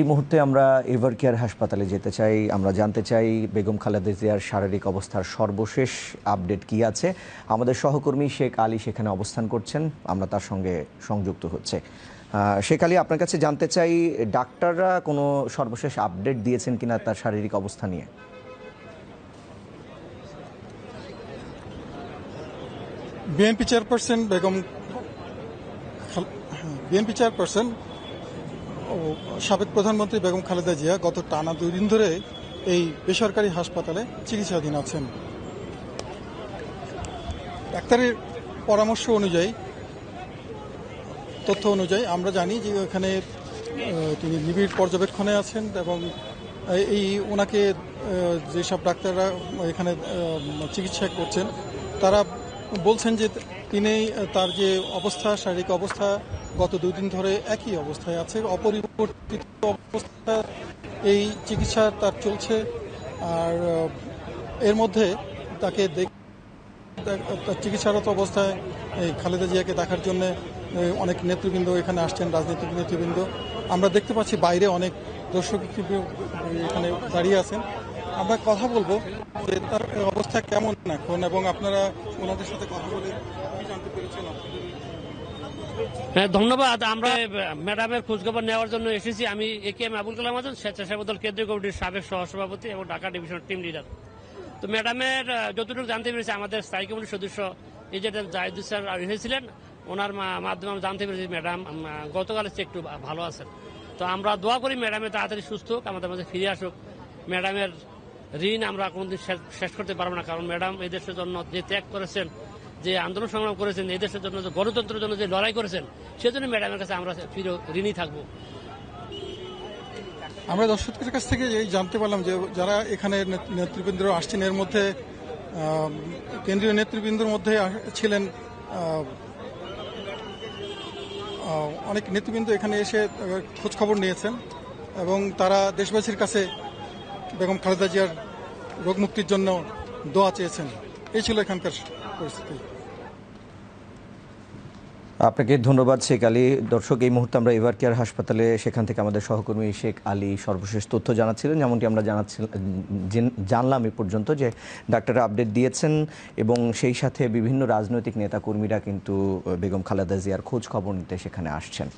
এই মুহূর্তে আমরা এভার কেয়ার হাসপাতালে যেতে চাই, আমরা জানতে চাই বেগম খালেদা জিয়ার শারীরিক অবস্থার সর্বশেষ আপডেট কি আছে। আমাদের সহকর্মী শেখ আলী সেখানে অবস্থান করছেন, আমরা তার সঙ্গে সংযুক্ত হচ্ছে। শেখ আলী, আপনার কাছে জানতে চাই, ডাক্তাররা কোনো সর্বশেষ আপডেট দিয়েছেন কিনা তার শারীরিক অবস্থা নিয়ে? BNP chairperson Begum BNP chairperson সাবেক প্রধানমন্ত্রী বেগম খালেদা জিয়া গত টানা দুই দিন ধরে এই বেসরকারি হাসপাতালে চিকিৎসাধীন আছেন। ডাক্তারের পরামর্শ অনুযায়ী, তথ্য অনুযায়ী আমরা জানি যে এখানে তিনি নিবিড় পর্যবেক্ষণে আছেন এবং এই- ওনাকে যেসব ডাক্তাররা এখানে চিকিৎসা করছেন, তারা বলছেন যে তিনি তার যে অবস্থা, শারীরিক অবস্থা, গত দুই দিন ধরে একই অবস্থায় আছে। অপরিবর্তিত অবস্থা, এই চিকিৎসা তার চলছে। আর এর মধ্যে তাকে তার চিকিৎসারত অবস্থায়, এই খালেদা জিয়াকে দেখার জন্য অনেক নেতৃবৃন্দ এখানে আসছেন, রাজনৈতিক নেতৃবৃন্দ। আমরা দেখতে পাচ্ছি বাইরে অনেক দর্শক এখানে দাঁড়িয়ে আছেন। আমরা কথা বলব যে তার অবস্থা কেমন এখন এবং আপনারা ওনাদের সাথে কথা বলে জানতে পেরেছেন হ্যাঁ ধন্যবাদ। আমরা ম্যাডামের খোঁজখবর নেওয়ার জন্য এসেছি। আমি A K M Abul Kalam Azad Swechchhasebak Dal কেন্দ্রীয় কমিটির সাবেক সহসভাপতি এবং ঢাকা ডিভিশন টিম লিডার। তো ম্যাডামের যতটুকু জানতে পেরেছি আমাদের স্থায়ী কমিটির সদস্য এজেন্ট জাহিদুল স্যার এসেছিলেন ওনার মাধ্যমে আমরা জানতে পেরেছি ম্যাডাম আম, গতকাল চেয়ে একটু ভালো আছেন। তো আমরা দোয়া করি ম্যাডামের তাড়াতাড়ি সুস্থ হোক আমাদের মাঝে ফিরে আসুক। ম্যাডামের ঋণ আমরা কোনোদিন শেষ- করতে পারব না। কারণ ম্যাডাম এই দেশের জন্য যে ত্যাগ করেছেন যে আন্দোলন সংগ্রাম করেছেন এই দেশের জন্য যে গণতন্ত্রের জন্য যে লড়াই করেছেন সেজন্য ম্যাডামের কাছে আমরা ফিরে ঋণই থাকব। আমরা দর্শকদের কাছ থেকে এই জানতে পারলাম যে যারা এখানে নেতৃবৃন্দ আসছেন এর মধ্যে কেন্দ্রীয় নেতৃবৃন্দর মধ্যে ছিলেন অনেক নেতৃবৃন্দ এখানে এসে আহ, খোঁজ খবর নিয়েছেন এবং তারা দেশবাসীর কাছে বেগম খালেদা জিয়ার রোগ মুক্তির জন্য দোয়া চেয়েছেন। এই ছিল এখানকার পরিস্থিতি। আপনাকে ধন্যবাদ, শেখ আলী। দর্শক, এই মুহূর্তে আমরা এভার কেয়ার হাসপাতালে, সেখান থেকে আমাদের সহকর্মী শেখ আলী সর্বশেষ তথ্য জানাচ্ছিলেন। যেমনটি আমরা জানাচ্ছিলাম জানলাম এ পর্যন্ত যে ডাক্তাররা আপডেট দিয়েছেন এবং সেই সাথে বিভিন্ন রাজনৈতিক নেতাকর্মীরা কিন্তু, বেগম খালেদা জিয়ার খোঁজ খবর নিতে সেখানে আসছেন।